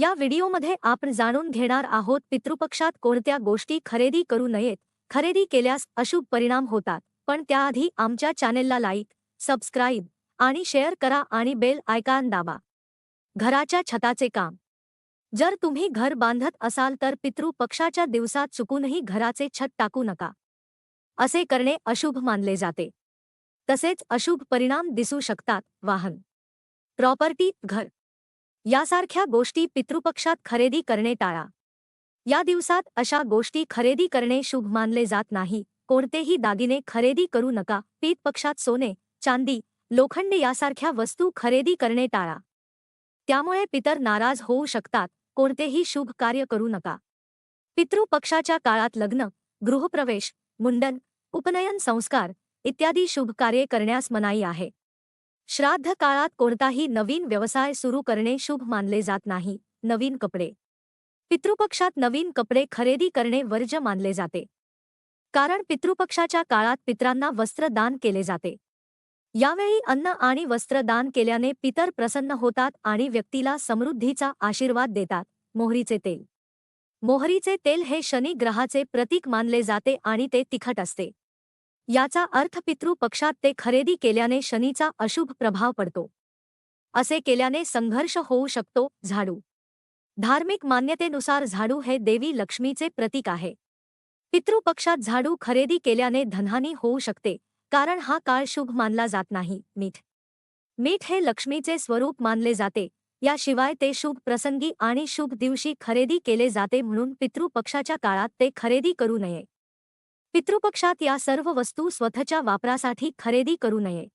या व्हिडिओमध्ये आपण जाणून घेणार आहोत पितृपक्षात कोणत्या गोष्टी खरेदी करू नयेत खरेदी केल्यास अशुभ परिणाम होतात. पण त्याआधी आमच्या चॅनेलला लाईक सबस्क्राईब आणि शेअर करा आणि बेल आयकान दाबा. घराच्या छताचे काम. जर तुम्ही घर बांधत असाल तर पितृपक्षाच्या दिवसात चुकूनही घराचे छत टाकू नका. असे करणे अशुभ मानले जाते. तसेच अशुभ परिणाम दिसू शकतात. वाहन. प्रॉपर्टी घर. यासारख्या गोष्टी पितृपक्षात खरेदी करणे टाळा. या दिवसात अशा गोष्टी खरेदी करणे शुभ मानले जात नाही. कोणतेही दागिने खरेदी करू नका. पीत पक्षात सोने चांदी लोखंड यासारख्या वस्तू खरेदी करणे टाळा. त्यामुळे पितर नाराज होऊ शकतात. कोणतेही शुभ कार्य करू नका. पितृपक्षाच्या काळात लग्न गृहप्रवेश मुंडन उपनयन संस्कार इत्यादी शुभ कार्ये करण्यास मनाई आहे. श्राद्ध काळात कोणताही नवीन व्यवसाय सुरू करणे शुभ मानले जात नाही. नवीन कपडे. पितृपक्षात नवीन कपडे खरेदी करणे वर्ज मानले जाते. कारण पितृपक्षाच्या काळात पित्रांना वस्त्र दान केले जाते. यावेळी अन्न आणि वस्त्र दान केल्याने पितर प्रसन्न होतात आणि व्यक्तीला समृद्धीचा आशीर्वाद देतात. मोहरीचे तेल. मोहरीचे तेल हे शनी ग्रहाचे प्रतीक मानले जाते आणि ते तिखट असते. याचा अर्थ पितृ पक्षात ते खरेदी केल्याने शनीचा अशुभ प्रभाव पडतो. असे केल्याने संघर्ष होऊ शकतो झाडू. धार्मिक मान्यतेनुसार झाडू हे देवी लक्ष्मीचे प्रतीक आहे. पितृपक्षात झाडू खरेदी केल्याने धनहानी होऊ शकते कारण हा काळ शुभ मानला जात नाही मीठ. मीठ हे लक्ष्मीचे स्वरूप मानले जाते याशिवाय ते शुभ प्रसंगी आणि शुभ दिवशी खरेदी केले जाते म्हणून पितृपक्षाच्या काळात ते खरेदी करू नये. पितृपक्षात या सर्व वस्तू स्वतःच्या वापरासाठी खरेदी करू नये.